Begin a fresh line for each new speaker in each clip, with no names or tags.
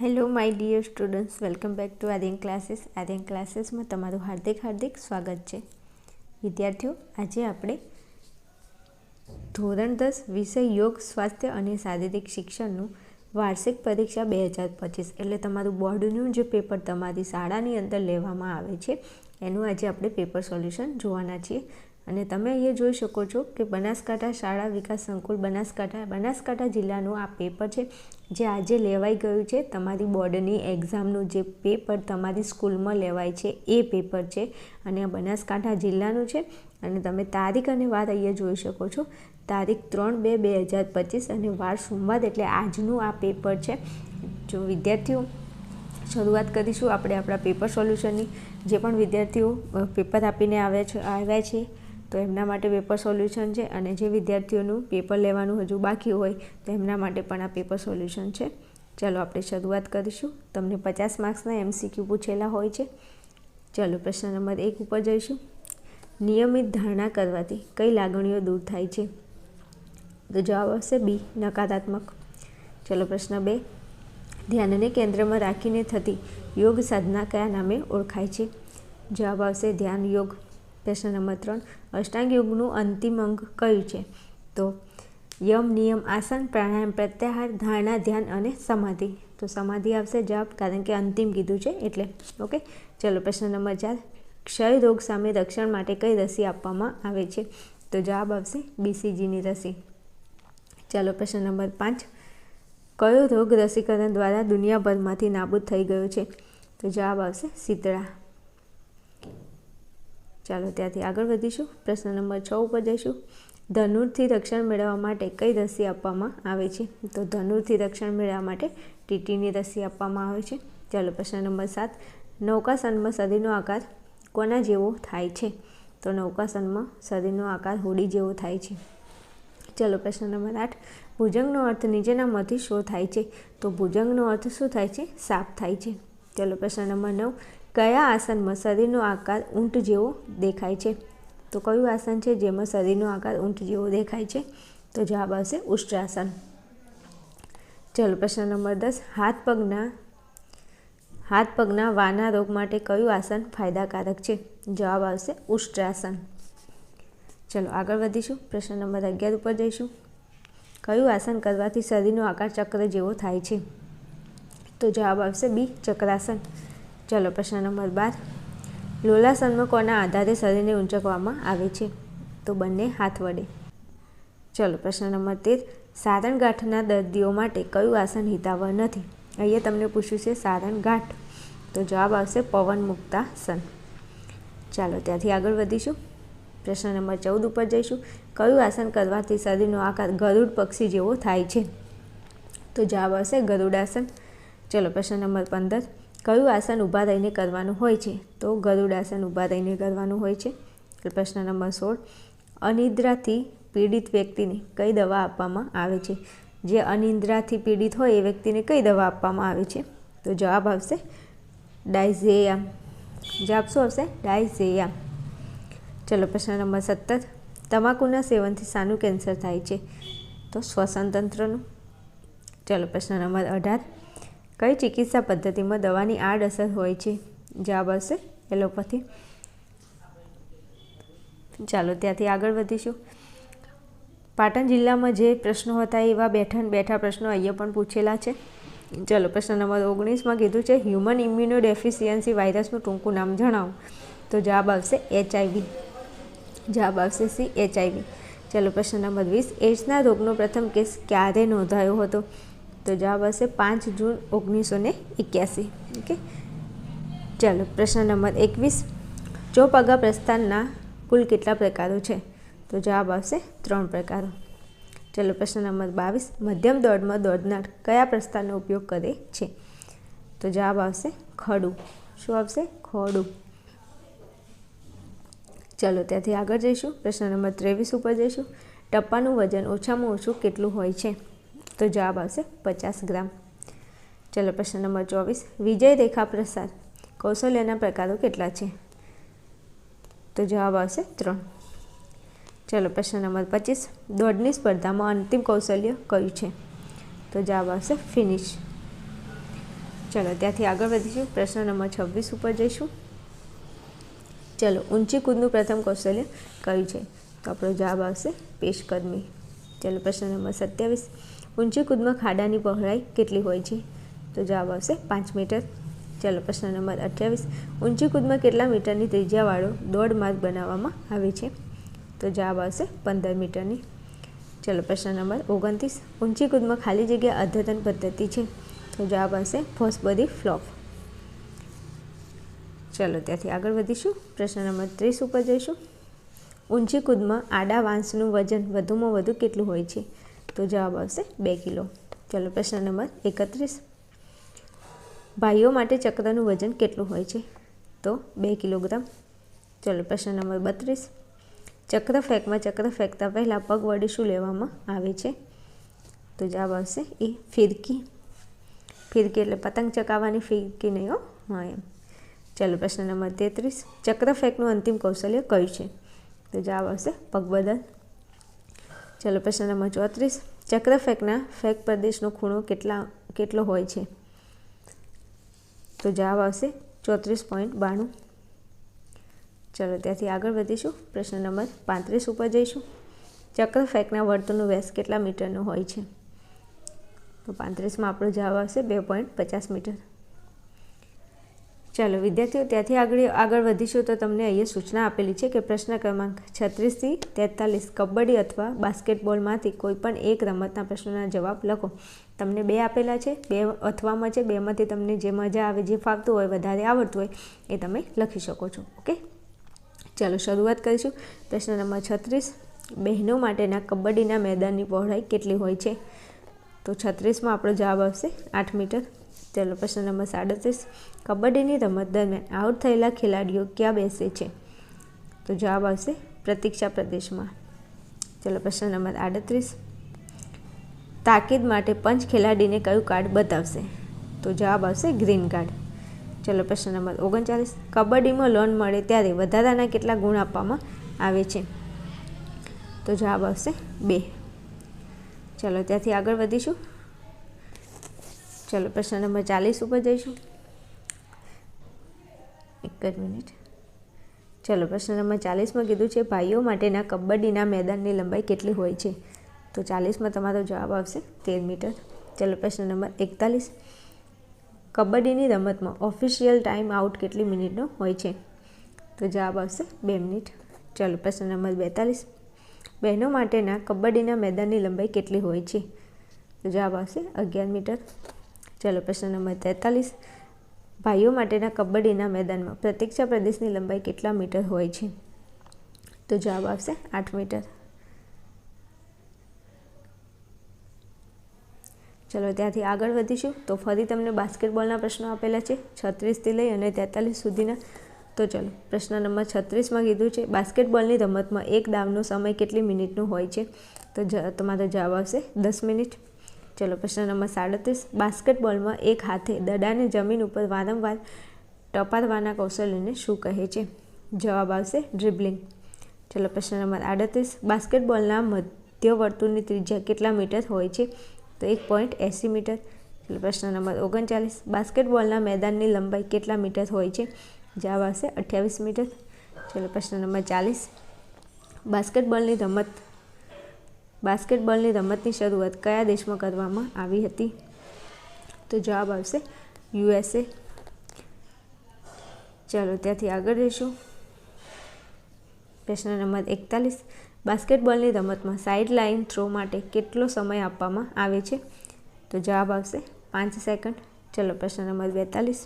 Hello my dear students welcome back to Aryan classes Aryan ક્લાસીસમાં તમારું હાર્દિક હાર્દિક સ્વાગત છે. વિદ્યાર્થીઓ, આજે આપણે ધોરણ દસ વિષય યોગ, સ્વાસ્થ્ય અને શારીરિક શિક્ષણનું વાર્ષિક પરીક્ષા બે હજાર પચીસ એટલે તમારું બોર્ડનું જે પેપર તમારી શાળાની અંદર લેવામાં આવે છે, એનું આજે આપણે પેપર સોલ્યુશન જોવાના છીએ. અને તમે અહીંયા જોઈ શકો છો કે બનાસકાંઠા શાળા વિકાસ સંકુલ બનાસકાંઠા બનાસકાંઠા જિલ્લાનું આ પેપર છે, જે આજે લેવાઈ ગયું છે. તમારી બોર્ડની એક્ઝામનું જે પેપર તમારી સ્કૂલમાં લેવાય છે, એ પેપર છે અને આ બનાસકાંઠા જિલ્લાનું છે. અને તમે તારીખ અને વાર અહીંયા જોઈ શકો છો. તારીખ ત્રણ બે બે હજાર પચીસ અને વાર સોમવાર એટલે આજનું આ પેપર છે. જો વિદ્યાર્થીઓ, શરૂઆત કરીશું આપણે આપણા પેપર સોલ્યુશનની જે પણ વિદ્યાર્થીઓ પેપર આપીને આવ્યા છે આવ્યા છે તો એમના માટે પેપર સોલ્યુશન છે અને જે વિદ્યાર્થીઓનું પેપર લેવાનું હજુ બાકી હોય, તો એમના માટે પણ આ પેપર સોલ્યુશન છે. ચાલો આપણે શરૂઆત કરીશું. તમને પચાસ માર્ક્સના એમસીક્યુ પૂછેલા હોય છે. ચાલો પ્રશ્ન નંબર એક ઉપર જઈશું. નિયમિત ધારણા કરવાથી કઈ લાગણીઓ દૂર થાય છે? તો જવાબ આવશે બી નકારાત્મક. ચલો પ્રશ્ન બે. ધ્યાનને કેન્દ્રમાં રાખીને થતી યોગ સાધના કયા નામે ઓળખાય છે? જવાબ આવશે ધ્યાન યોગ. પ્રશ્ન નંબર ત્રણ, અષ્ટાંગ યોગનું અંતિમ અંગ કયું છે? તો યમ, નિયમ, આસન, પ્રાણાયામ, પ્રત્યાહાર, ધારણા, ધ્યાન અને સમાધિ. તો સમાધિ આવશે જવાબ કારણ કે અંતિમ કીધું છે એટલે. ઓકે? ચલો, પ્રશ્ન નંબર ચાર. ક્ષય રોગ સામે રક્ષણ માટે કઈ રસી આપવામાં આવે છે? તો જવાબ આવશે બીસીજીની રસી. ચાલો, પ્રશ્ન નંબર પાંચ. કયો રોગ રસીકરણ દ્વારા દુનિયાભરમાંથી નાબૂદ થઈ ગયો છે? તો જવાબ આવશે શીતળા. ચાલો ત્યાંથી આગળ વધીશું. પ્રશ્ન નંબર છ ઉપર જઈશું. ધનુરથી રક્ષણ મેળવવા માટે કઈ રસી આપવામાં આવે છે? તો ધનુરથી રક્ષણ મેળવવા માટે ટીટીની રસી આપવામાં આવે છે. ચાલો પ્રશ્ન નંબર સાત. નૌકાસનમાં શરીરનો આકાર કોના જેવો થાય છે? તો નૌકાસનમાં શરીરનો આકાર હોડી જેવો થાય છે. ચાલો પ્રશ્ન નંબર આઠ. ભુજંગનો અર્થ નીચેનામાંથી શો થાય છે? તો ભુજંગનો અર્થ શું થાય છે? સાપ થાય છે. ચાલો પ્રશ્ન નંબર નવ. કયા આસનમાં શરીરનો આકાર ઊંટ જેવો દેખાય છે? તો કયું આસન છે જેમાં શરીરનો આકાર ઊંટ જેવો દેખાય છે? તો જવાબ આવશે ઉષ્ટ્રાસન. ચલો, પ્રશ્ન નંબર દસ. હાથ પગના હાથ પગના વાના રોગ માટે કયું આસન ફાયદાકારક છે? જવાબ આવશે ઉષ્ટ્રાસન. ચલો, આગળ વધીશું. પ્રશ્ન નંબર અગિયાર ઉપર જઈશું. કયું આસન કરવાથી શરીરનો આકાર ચક્ર જેવો થાય છે? તો જવાબ આવશે બી, ચક્રાસન. ચાલો, પ્રશ્ન નંબર બાર. લોલાસનમાં કોના આધારે શરીરને ઊંચકવામાં આવે છે. તો બંને હાથ વડે. ચલો, પ્રશ્ન નંબર તેર. સારણ ગાંઠના દર્દીઓ માટે કયું આસન હિતાવહ નથી? અહીંયા તમને પૂછ્યું છે સારણ ગાંઠ. તો જવાબ આવશે પવન મુક્તાસન ચાલો, ત્યાંથી આગળ વધીશું. પ્રશ્ન નંબર ચૌદ ઉપર જઈશું. કયું આસન કરવાથી શરીરનો આકાર ગરુડ પક્ષી જેવો થાય છે? તો જવાબ આવશે ગરુડાસન. ચલો, પ્રશ્ન નંબર પંદર. કયું આસન ઊભા રહીને કરવાનું હોય છે? તો ગરુડ આસન ઊભા રહીને કરવાનું હોય છે. પ્રશ્ન નંબર સોળ. અનિદ્રાથી પીડિત વ્યક્તિને કઈ દવા આપવામાં આવે છે? જે અનિદ્રાથી પીડિત હોય એ વ્યક્તિને કઈ દવા આપવામાં આવે છે? તો જવાબ આવશે ડાયઝેયા જવાબ શું આવશે? ડાયઝેયા ચલો, પ્રશ્ન નંબર સત્તર. તમાકુના સેવનથી શાનું કેન્સર થાય છે. તો શ્વસન તંત્રનું ચલો, પ્રશ્ન નંબર અઢાર. કઈ ચિકિત્સા પદ્ધતિમાં દવાની આડઅસર હોય છે? જવાબ આવશે એલોપથી. ચાલો ત્યાંથી આગળ વધીશું. પાટણ જિલ્લામાં જે પ્રશ્નો હતા એવા બેઠા બેઠા પ્રશ્નો અહીંયા પણ પૂછેલા છે. ચલો, પ્રશ્ન નંબર ઓગણીસમાં કીધું છે હ્યુમન ઇમ્યુનો ડેફિશિયન્સી વાયરસનું ટૂંકું નામ જણાવો. તો જવાબ આવશે એચઆઈવી. જવાબ આવશે સી, એચઆઈવી. ચલો, પ્રશ્ન નંબર વીસ. એડ્સના રોગનો પ્રથમ કેસ ક્યારે નોંધાયો હતો? તો જવાબ હશે પાંચ જૂન ઓગણીસો ને એક્યાસી. ઓકે? ચાલો, પ્રશ્ન નંબર એકવીસ. ચોપગા પ્રસ્થાનના કુલ કેટલા પ્રકારો છે? તો જવાબ આવશે ત્રણ પ્રકારો. ચાલો, પ્રશ્ન નંબર બાવીસ. મધ્યમ દોડમાં દોડનાર કયા પ્રસ્થાનનો ઉપયોગ કરે છે? તો જવાબ આવશે ખડું. શું આવશે? ખોડું. ચાલો, ત્યાંથી આગળ જઈશું. પ્રશ્ન નંબર ત્રેવીસ ઉપર જઈશું. ટપ્પાનું વજન ઓછામાં ઓછું કેટલું હોય છે? તો જવાબ આવશે પચાસ ગ્રામ. ચલો પ્રશ્ન નંબર ચોવીસ. વિજય રેખા પ્રસાદ, કૌશલ્યના પ્રકારો કેટલા છે? તો જવાબ આવશે ત્રણ. ચલો પ્રશ્ન નંબર પચીસ. દોડની સ્પર્ધામાં અંતિમ કૌશલ્ય કયું છે? તો જવાબ આવશે ફિનિશ. ચલો ત્યાંથી આગળ વધીશું. પ્રશ્ન નંબર છવ્વીસ ઉપર જઈશું. ચલો ઊંચી કૂદનું પ્રથમ કૌશલ્ય કયું છે? તો આપણો જવાબ આવશે પેશકદમી ચલો પ્રશ્ન નંબર સત્યાવીસ. ઊંચી કૂદમાં ખાડાની પહોળાઈ કેટલી હોય છે? તો જવાબ આવશે પાંચ મીટર. ચાલો પ્રશ્ન નંબર અઠ્યાવીસ. ઊંચી કૂદમાં કેટલા મીટરની ત્રિજ્યાવાળો દોડ માર્ગ બનાવવામાં આવે છે? તો જવાબ આવશે પંદર મીટરની. ચાલો પ્રશ્ન નંબર ઓગણત્રીસ. ઊંચી કૂદમાં ખાલી જગ્યા અદ્યતન પદ્ધતિ છે? તો જવાબ આવશે ફોસબદી ફ્લોપ. ચાલો ત્યાંથી આગળ વધીશું. પ્રશ્ન નંબર ત્રીસ ઉપર જઈશું. ઊંચી કૂદમાં આડા વાંસનું વજન વધુમાં વધુ કેટલું હોય છે? તો જવાબ આવશે બે કિલો. ચલો, પ્રશ્ન નંબર એકત્રીસ. ભાઈઓ માટે ચક્રનું વજન કેટલું હોય છે? તો બે કિલોગ્રામ. ચલો, પ્રશ્ન નંબર બત્રીસ. ચક્ર ફેંકમાં ચક્ર ફેંકતા પહેલાં પગ વડે શું લેવામાં આવે છે? તો જવાબ આવશે એ ફિરકી. ફિરકી એટલે પતંગ ચકાવવાની ફિરકી નહીં હો? હા, એમ. ચાલો, પ્રશ્ન નંબર તેત્રીસ. ચક્ર ફેંકનું અંતિમ કૌશલ્ય કયું છે? તો જવાબ આવશે પગ બદલ ચાલો પ્રશ્ન નંબર ચોત્રીસ. ચક્ર ફેંકના ફેંક પ્રદેશનો ખૂણો કેટલા, કેટલો હોય છે? તો જવાબ આવશે ચોત્રીસ પોઈન્ટ બાણું. ચલો ત્યાંથી આગળ વધીશું. પ્રશ્ન નંબર પાંત્રીસ ઉપર જઈશું. ચક્ર ફેંકના વર્તુળનું વ્યાસ કેટલા મીટરનું હોય છે? તો પાંત્રીસમાં આપણો જવાબ આવશે બે પોઈન્ટ પચાસ મીટર. ચાલો, વિદ્યાર્થીઓ, ત્યાંથી આગળ આગળ વધીશું તો તમને અહીંયા સૂચના આપેલી છે કે પ્રશ્ન ક્રમાંક છત્રીસથી તેતાલીસ કબડ્ડી અથવા બાસ્કેટબોલમાંથી કોઈ પણ એક રમતના પ્રશ્નોના જવાબ લખો. તમને બે આપેલા છે, બે અથવામાં છે, બેમાંથી તમને જે મજા આવે, જે ફાવતું હોય, વધારે આવડતું હોય, એ તમે લખી શકો છો, ઓકે? ચાલો, શરૂઆત કરીશું. પ્રશ્ન નંબર છત્રીસ. બહેનો માટેના કબડ્ડીના મેદાનની પહોળાઈ કેટલી હોય છે? તો છત્રીસમાં આપણો જવાબ આવશે આઠ મીટર. ચાલો પ્રશ્ન નંબર સાડત્રીસ. કબડ્ડીની રમત દરમિયાન આઉટ થયેલા ખેલાડીઓ ક્યાં બેસે છે? તો જવાબ આવશે પ્રતીક્ષા પ્રદેશમાં. ચલો પ્રશ્ન નંબર આડત્રીસ. તાકીદ માટે પંચ ખેલાડીને કયું કાર્ડ બતાવશે? તો જવાબ આવશે ગ્રીન કાર્ડ. ચલો પ્રશ્ન નંબર ઓગણચાલીસ. કબડ્ડીમાં લોન મળે ત્યારે વધારાના કેટલા ગુણ આપવામાં આવે છે? તો જવાબ આવશે બે. ચલો ત્યાંથી આગળ વધીશું. ચલો, પ્રશ્ન નંબર ચાલીસ ઉપર જઈશું. એક જ મિનિટ. ચલો, પ્રશ્ન નંબર ચાલીસમાં કીધું છે, ભાઈઓ માટેના કબડ્ડીના મેદાનની લંબાઈ કેટલી હોય છે? તો ચાલીસમાં તમારો જવાબ આવશે તેર મીટર. ચલો, પ્રશ્ન નંબર એકતાલીસ. કબડ્ડીની રમતમાં ઓફિશિયલ ટાઈમ આઉટ કેટલી મિનિટનો હોય છે? તો જવાબ આવશે બે મિનિટ. ચલો, પ્રશ્ન નંબર બેતાલીસ. બહેનો માટેના કબડ્ડીના મેદાનની લંબાઈ કેટલી હોય છે? તો જવાબ આવશે અગિયાર મીટર. ચલો પ્રશ્ન નંબર તેતાલીસ. ભાઈઓ માટેના કબડ્ડીના મેદાનમાં પ્રતીક્ષા પ્રદેશની લંબાઈ કેટલા મીટર હોય છે? તો જવાબ આવશે આઠ મીટર. ચલો ત્યાંથી આગળ વધીશું. તો ફરી તમને બાસ્કેટબોલના પ્રશ્નો આપેલા છે. છત્રીસથી લઈ અને તેતાલીસ સુધીના. તો ચલો, પ્રશ્ન નંબર છત્રીસમાં કીધું છે, બાસ્કેટબોલની રમતમાં એક દાવનો સમય કેટલી મિનિટનો હોય છે? તો તમારો જવાબ આવશે દસ મિનિટ. ચલો, પ્રશ્ન નંબર સાડત્રીસ. બાસ્કેટબોલમાં એક હાથે દડાને જમીન ઉપર વારંવાર ટપારવાના કૌશલ્યને શું કહે છે? જવાબ આવશે ડ્રિબલિંગ. ચલો, પ્રશ્ન નંબર આડત્રીસ. બાસ્કેટબોલના મધ્ય વર્તુળની ત્રિજ્યા કેટલા મીટર હોય છે? તો એક પોઈન્ટ એંસી મીટર. ચલો, પ્રશ્ન નંબર ઓગણચાલીસ. બાસ્કેટબોલના મેદાનની લંબાઈ કેટલા મીટર હોય છે? જવાબ આવશે અઠ્યાવીસ મીટર. ચલો, પ્રશ્ન નંબર ચાલીસ. બાસ્કેટબોલની રમત બાસ્કેટબોલની રમતની શરૂઆત કયા દેશમાં કરવામાં આવી હતી? તો જવાબ આવશે યુએસએ. ચાલો ત્યાંથી આગળ જઈશું. પ્રશ્ન નંબર એકતાલીસ. બાસ્કેટબોલની રમતમાં સાઇડ લાઇન થ્રો માટે કેટલો સમય આપવામાં આવે છે? તો જવાબ આવશે પાંચ સેકન્ડ ચલો પ્રશ્ન નંબર બેતાલીસ.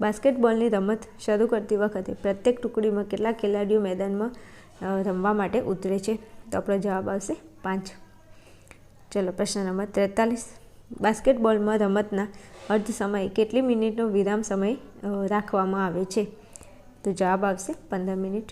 બાસ્કેટબોલની રમત શરૂ કરતી વખતે પ્રત્યેક ટુકડીમાં કેટલા ખેલાડીઓ મેદાનમાં રમવા માટે ઉતરે છે? તો આપણો જવાબ આવશે પાંચ. ચલો, પ્રશ્ન નંબર ત્રેતાલીસ બાસ્કેટબોલમાં રમતના અર્ધ સમયે કેટલી મિનિટનો વિરામ સમય રાખવામાં આવે છે? તો જવાબ આવશે પંદર મિનિટ.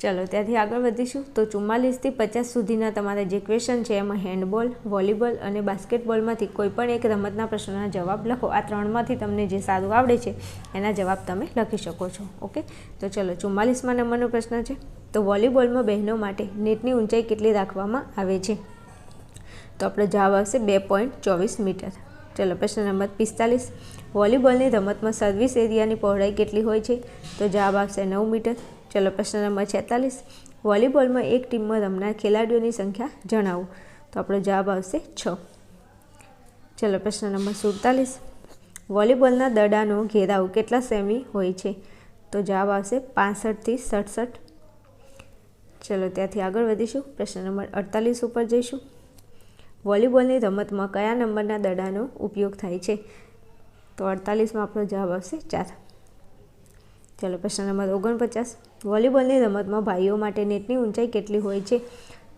ચલો, ત્યાંથી આગળ વધીશું. તો ચુમ્માલીસથી પચાસ સુધીના તમારા જે ક્વેશ્ચન છે, એમાં હેન્ડબોલ વોલીબોલ અને બાસ્કેટબોલમાંથી કોઈ પણ એક રમતના પ્રશ્નના જવાબ લખો. આ ત્રણમાંથી તમને જે સારું આવડે છે, એના જવાબ તમે લખી શકો છો. ઓકે? તો ચલો, ચુમ્માલીસમાં નંબરનો પ્રશ્ન છે. તો વોલીબોલમાં બહેનો માટે નેટની ઊંચાઈ કેટલી રાખવામાં આવે છે? તો આપણો જવાબ આવશે બે પોઈન્ટ ચોવીસ મીટર. ચલો, પ્રશ્ન નંબર પિસ્તાલીસ. વોલીબોલની રમતમાં સર્વિસ એરિયાની પહોળાઈ કેટલી હોય છે? તો જવાબ આવશે નવ મીટર. ચલો, પ્રશ્ન નંબર છેતાલીસ. વોલીબોલમાં એક ટીમમાં રમનાર ખેલાડીઓની સંખ્યા જણાવો. તો આપણો જવાબ આવશે છ. ચલો, પ્રશ્ન નંબર સુડતાલીસ. વોલીબોલના દડાનો ઘેરાવ કેટલા સેમી હોય છે? તો જવાબ આવશે પાસઠથી સડસઠ. ચલો ત્યાંથી આગળ વધીશું. પ્રશ્ન નંબર અડતાલીસ ઉપર જઈશું. વોલીબોલની રમતમાં કયા નંબરના દડાનો ઉપયોગ થાય છે? તો અડતાલીસમાં આપણો જવાબ આવશે ચાર. ચલો પ્રશ્ન નંબર ઓગણપચાસ. વોલીબોલની રમતમાં ભાઈઓ માટે નેટની ઊંચાઈ કેટલી હોય છે?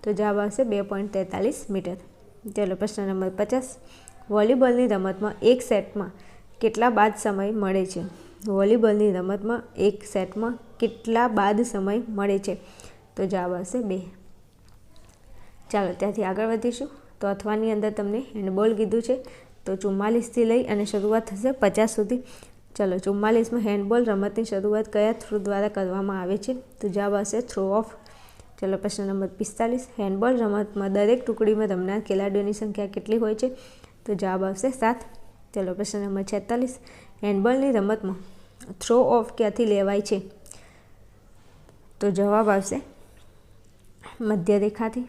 તો જવાબ આવશે બે પોઈન્ટ તેતાલીસ મીટર. ચલો પ્રશ્ન નંબર પચાસ. વોલીબોલની રમતમાં એક સેટમાં કેટલા બાદ સમય મળે છે? વોલીબોલની રમતમાં એક સેટમાં કેટલા બાદ સમય મળે છે? તો જવાબ આવશે બે. ચાલો ત્યાંથી આગળ વધીશું. તો અથવાની અંદર તમને હેન્ડબોલ કીધું છે. તો ચુમ્માલીસથી લઈ અને શરૂઆત થશે પચાસ સુધી. ચલો ચુમ્માલીસમાં હેન્ડબોલ રમતની શરૂઆત કયા થ્રુ દ્વારા કરવામાં આવે છે? તો જવાબ આવશે થ્રો ઓફ. ચલો પ્રશ્ન નંબર પિસ્તાલીસ. હેન્ડબોલ રમતમાં દરેક ટુકડીમાં રમનાર ખેલાડીઓની સંખ્યા કેટલી હોય છે? તો જવાબ આવશે સાત. ચલો પ્રશ્ન નંબર છેતાલીસ. હેન્ડબોલની રમતમાં થ્રો ઓફ ક્યાંથી લેવાય છે? તો જવાબ આવશે મધ્ય રેખાથી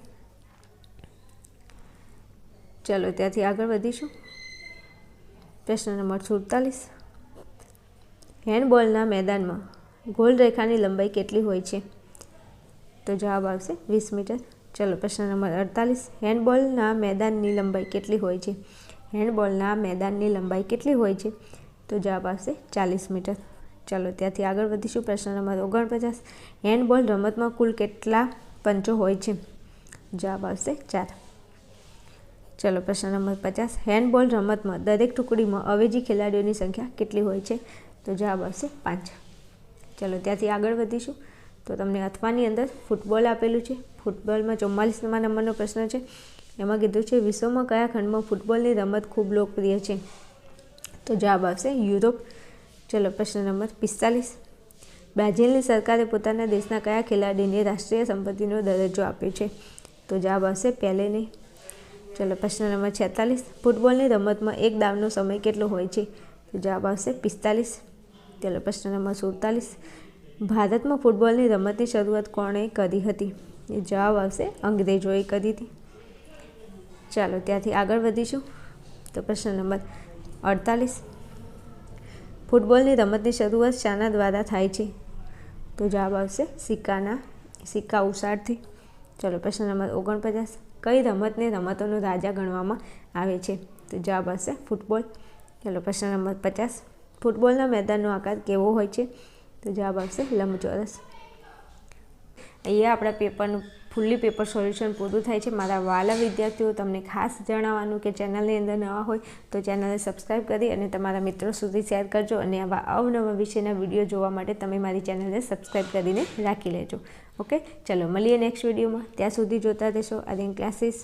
ચલો ત્યાંથી આગળ વધીશું. પ્રશ્ન નંબર સુડતાલીસ. હેન્ડબોલના મેદાનમાં ગોલ રેખાની લંબાઈ કેટલી હોય છે? તો જવાબ આવશે વીસ મીટર. ચલો પ્રશ્ન નંબર અડતાલીસ. હેન્ડબોલના મેદાનની લંબાઈ કેટલી હોય છે? હેન્ડબોલના મેદાનની લંબાઈ કેટલી હોય છે? તો જવાબ આવશે ચાલીસ મીટર. ચાલો ત્યાંથી આગળ વધીશું. પ્રશ્ન નંબર ઓગણપચાસ. હેન્ડબોલ રમતમાં કુલ કેટલા પંચો હોય છે. જવાબ આવશે ચાર. ચલો, પ્રશ્ન નંબર પચાસ. હેન્ડબોલ રમતમાં દરેક ટુકડીમાં અવેજી ખેલાડીઓની સંખ્યા કેટલી હોય છે? તો જવાબ આવશે પાંચ. ચલો, ત્યાંથી આગળ વધીશું. તો તમને અથવાની અંદર ફૂટબોલ આપેલું છે. ફૂટબોલમાં ચુમ્માલીસમાં નંબરનો પ્રશ્ન છે. એમાં કીધું છે, વિશ્વમાં કયા ખંડમાં ફૂટબોલની રમત ખૂબ લોકપ્રિય છે? તો જવાબ આવશે યુરોપ. ચલો, પ્રશ્ન નંબર પિસ્તાલીસ. બ્રાઝિલની સરકારે પોતાના દેશના કયા ખેલાડીને રાષ્ટ્રીય સંપત્તિનો દરજ્જો આપ્યો છે? તો જવાબ આવશે પહેલેને ચલો, પ્રશ્ન નંબર છેતાલીસ. ફૂટબોલની રમતમાં એક દાવનો સમય કેટલો હોય છે? તો જવાબ આવશે પિસ્તાલીસ. ચલો, પ્રશ્ન નંબર સુડતાલીસ. ભારતમાં ફૂટબોલની રમતની શરૂઆત કોણે કરી હતી? એ જવાબ આવશે અંગ્રેજોએ કરી હતી. ચાલો, ત્યાંથી આગળ વધીશું. તો પ્રશ્ન નંબર અડતાલીસ. ફૂટબોલની રમતની શરૂઆત શાના દ્વારા થાય છે? તો જવાબ આવશે સિક્કાના, સિક્કા ઉસાડથી ચલો પ્રશ્ન નંબર ઓગણપચાસ. કઈ રમતને રમતોનો રાજા ગણવામાં આવે છે? તો જવાબ આવશે ફૂટબોલ. ચલો પ્રશ્ન નંબર પચાસ. ફૂટબોલના મેદાનનો આકાર કેવો હોય છે? તો જવાબ આવશે લંબચોરસ. અહીંયા આપણા પેપરનું ફૂલ્લી પેપર સોલ્યુશન પૂરું થાય છે. મારા વાલા વિદ્યાર્થીઓ તમને ખાસ જણાવવાનું કે ચેનલની અંદર નવા હોય તો ચેનલને સબસ્ક્રાઈબ કરી અને તમારા મિત્રો સુધી શેર કરજો અને આવા અવનવા વિષયના વીડિયો જોવા માટે તમે મારી ચેનલને સબસ્ક્રાઈબ કરીને રાખી લેજો. ઓકે ચલો, મળીએ નેક્સ્ટ વિડીયોમાં ત્યાં સુધી જોતા રહેશો. આર્યન ક્લાસીસ